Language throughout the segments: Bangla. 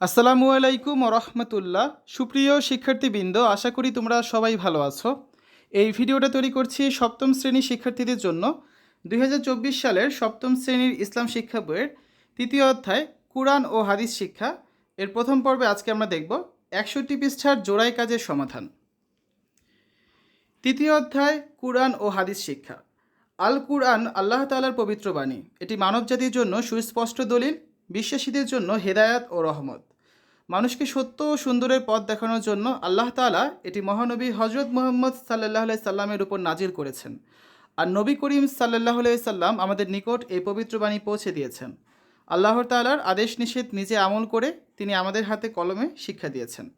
আসসালামু আলাইকুম রহমতুল্লাহ। সুপ্রিয় শিক্ষার্থীবৃন্দ, আশা করি তোমরা সবাই ভালো আছো। এই ভিডিওটা তৈরি করছি সপ্তম শ্রেণির শিক্ষার্থীদের জন্য। দু হাজার চব্বিশ সালের সপ্তম শ্রেণির ইসলাম শিক্ষা বইয়ের তৃতীয় অধ্যায়, কুরআন ও হাদিস শিক্ষা। এর প্রথম পর্বে আজকে আমরা দেখব একষট্টি পৃষ্ঠার জোড়াই কাজের সমাধান। তৃতীয় অধ্যায়, কুরআন ও হাদিস শিক্ষা। আল কুরআন আল্লাহ তাআলার পবিত্র বাণী। এটি মানবজাতির জন্য সুস্পষ্ট দলিল। বিশ্বাসীদের জন্য হেদায়াত ও রহমত। মানুষকে সত্য ও সুন্দরের পথ দেখানোর জন্য আল্লাহ তাআলা এটি মহানবী হজরত মোহাম্মদ সাল্লাহ সাল্লামের উপর নাজিল করেছেন। আর নবী করিম সাল্লাহ সাল্লাম আমাদের নিকট এই পবিত্র বাণী পৌঁছে দিয়েছেন। আল্লাহ তাআলার আদেশ নিষেধ নিজে আমল করে তিনি আমাদের হাতে কলমে শিক্ষা দিয়েছেন।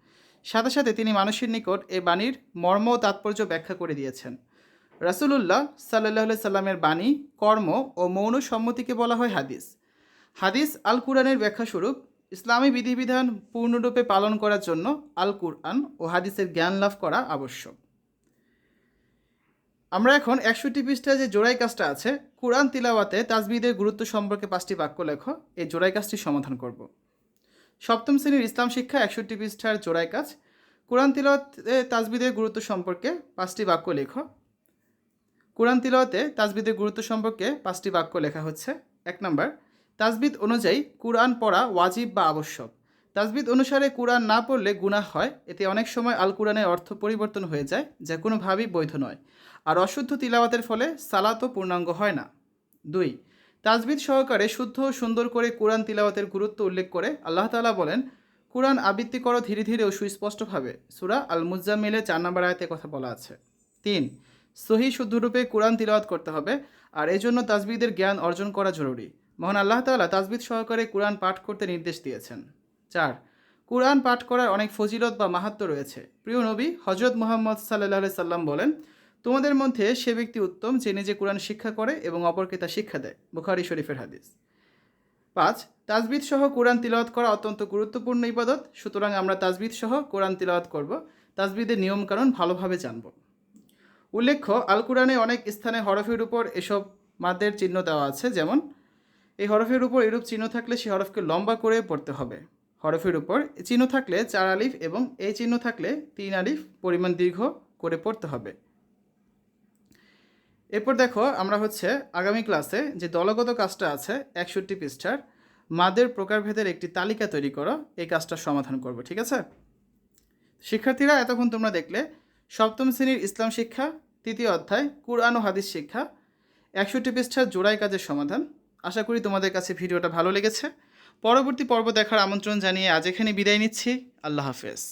সাথে সাথে তিনি মানুষের নিকট এই বাণীর মর্ম ও তাৎপর্য ব্যাখ্যা করে দিয়েছেন। রাসূলুল্লাহ সাল্লাহ সাল্লামের বাণী, কর্ম ও মৌন সম্মতিকে বলা হয় হাদিস। হাদিস আল কুরআনের ব্যাখ্যাস্বরূপ, ইসলামী বিধিবিধান পূর্ণরূপে পালন করার জন্য আল কুরআন ও হাদিসের জ্ঞান লাভ করা আবশ্যক। আমরা এখন একষট্টি পৃষ্ঠায় যে জোড়াই কাজটা আছে, কোরআন তিলাওয়াতে তাজবিদের গুরুত্ব সম্পর্কে পাঁচটি বাক্য লেখো, এই জোড়াই কাজটি সমাধান করব। সপ্তম শ্রেণির ইসলাম শিক্ষা একষট্টি পৃষ্ঠার জোড়াই কাজ, কোরআন তিলাওয়াতে তাজবিদের গুরুত্ব সম্পর্কে পাঁচটি বাক্য লেখো। কোরআন তিলাওয়াতে তাজবিদের গুরুত্ব সম্পর্কে পাঁচটি বাক্য লেখা হচ্ছে, এক নম্বর তাজবিদ অনুযায়ী কুরআন পড়া ওয়াজিব বা আবশ্যক। তাজবিদ অনুসারে কুরআন না পড়লে গুনাহ হয়। এতে অনেক সময় আল কুরআনের অর্থ পরিবর্তন হয়ে যায়, যা কোনোভাবেই বৈধ নয়। আর অশুদ্ধ তিলাওয়াতের ফলে সালাতও পূর্ণাঙ্গ হয় না। দুই তাজবিদ সহকারে শুদ্ধ ও সুন্দর করে কুরআন তিলাওয়াতের গুরুত্ব উল্লেখ করে আল্লাহ তাআলা বলেন, কুরআন আবৃত্তি করো ধীরে ধীরে ও সুস্পষ্টভাবে। সুরা আল মুজাম্মিলে চার নম্বর আয়াতে কথা বলা আছে। তিন, সহি শুদ্ধরূপে কোরআন তিলাওয়াত করতে হবে, আর এই জন্য তাজবিদের জ্ঞান অর্জন করা জরুরি। মহান আল্লাহ তাআলা তাজবিদ সহকারে কোরআন পাঠ করতে নির্দেশ দিয়েছেন। চার, কোরআন পাঠ করার অনেক ফজিলত বা মাহাত্ম রয়েছে। প্রিয় নবী হজরত মোহাম্মদ সাল্লাহ সাল্লাম বলেন, তোমাদের মধ্যে সে ব্যক্তি উত্তম যে নিজে কোরআন শিক্ষা করে এবং অপরকে তা শিক্ষা দেয়। বুখারি শরীফের হাদিস। পাঁচ তাজবিদ সহ কোরআন তিলাওয়াত করা অত্যন্ত গুরুত্বপূর্ণ ইবাদত। সুতরাং আমরা তাজবিদ সহ কোরআন তিলাওয়াত করব। তাজবিদের নিয়মকানুন ভালোভাবে জানব। উল্লেখ্য আল কোরআনে অনেক স্থানে হরফের উপর এসব মাদের চিহ্ন দেওয়া আছে, যেমন এই হরফের উপর এরূপ চিহ্ন থাকলে সেই হরফকে লম্বা করে পড়তে হবে। হরফের উপর চিহ্ন থাকলে চার আলিফ এবং এই চিহ্ন থাকলে তিন আলিফ পরিমাণ দীর্ঘ করে পড়তে হবে। এরপর দেখো আমরা হচ্ছে আগামী ক্লাসে যে দলগত কাজটা আছে একষট্টি পৃষ্ঠার, মাদের প্রকারভেদের একটি তালিকা তৈরি করো, এই কাজটা সমাধান করব, ঠিক আছে? শিক্ষার্থীরা, এতক্ষণ তোমরা দেখলে সপ্তম শ্রেণির ইসলাম শিক্ষা, তৃতীয় অধ্যায়, কুরআন ও হাদিস শিক্ষা, একষট্টি পৃষ্ঠার জোড়াই কাজের সমাধান আশা করি তোমাদের কাছে ভিডিওটা ভালো লেগেছে। পরবর্তী পর্ব দেখার আমন্ত্রণ জানিয়ে আজ এখানে বিদায় নিচ্ছি। আল্লাহ হাফেজ।